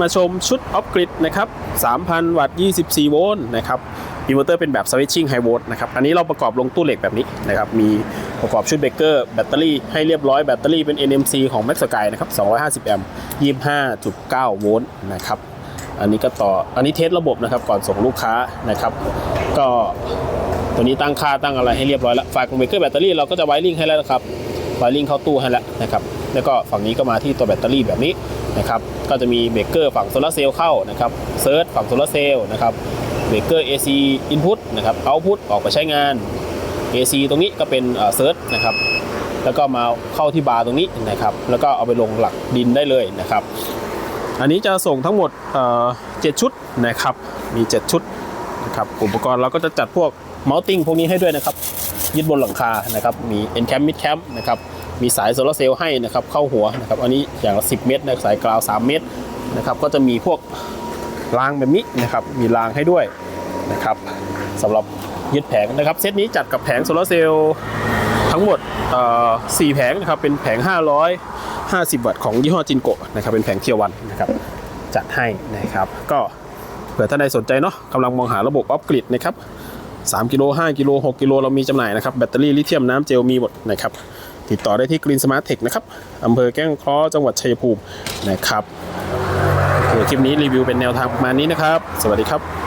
มาชมชุดออฟกริดนะครับ 3,000 วัตต์ 24 โวลต์นะครับอินเวอร์เตอร์เป็นแบบ switching high volt นะครับ อันนี้เราประกอบลงตู้เหล็กแบบนี้นะครับ มีประกอบชุดเบรกเกอร์แบตเตอรี่ให้เรียบร้อย แบตเตอรี่เป็น NMC ของ Max Sky นะครับ 250 แอมป์ 25.9 โวลต์นะครับ อันนี้ก็ต่อ อันนี้เทสระบบนะครับ ก่อนส่งลูกค้านะครับ ก็ตัวนี้ตั้งค่าตั้งอะไรให้เรียบร้อยแล้ว ไฟของเบรกเกอร์แบตเตอรี่เราก็จะไวริ่งให้แล้วนะครับ ไวริ่งเข้าตู้ให้แล้วนะครับแล้วก็ฝั่งนี้ก็มาที่ตัวแบตเตอรี่แบบนี้นะครับก็จะมีเบรกเกอร์ฝั่งโซลาเซลล์เข้านะครับเซิร์ชฝั่งโซลาเซลล์นะครับเบรกเกอร์ AC input นะครับ output ออกไปใช้งาน AC ตรงนี้ก็เป็นเซิร์ชนะครับแล้วก็มาเข้าที่บาร์ตรงนี้นะครับ แล้วก็เอาไปลงหลักดินได้เลยนะครับ อันนี้จะส่งทั้งหมดเอ่อ7ชุดนะครับ มี 7 ชุดนะครับอุปกรณ์เราก็จะจัดพวก mounting พวกนี้ให้ด้วยนะครับ ยึดบนหลังคานะครับ มี end cam mid cam นะครับ มีสายโซลาร์เซลล์ให้นะครับเข้าหัวนะครับอันนี้อย่างละ10 เมตรนะสายกราว 3 เมตรนะครับก็จะมีพวกรางแบบนี้นะครับมีรางให้ด้วยนะครับสำหรับยึดแผงนะครับเซตนี้จัดกับแผงโซลาร์เซลล์ทั้งหมดเอ่แผงนะครับเป็นแผง 550 วัตต์ของยี่ห้อจินโกะนะครับเป็นแผงเทียวันนะครับจัดให้นะครับก็เผื่อท่านใดสนใจเนาะกำลังมองหาระบบออฟกริดนะครับ3กิโล5กิโล6กิโลเรามีจำหน่ายนะครับแบตเตอรี่ลิเธียมน้ำเจลมีหมดนะครับ ติดต่อได้ที่ Green Smart Tech นะครับอำเภอแก้งเคราะห์จังหวัดชัยภูมินะครับโอเคคลิปนี้รีวิวเป็นแนวทางประมาณนี้นะครับ สวัสดีครับ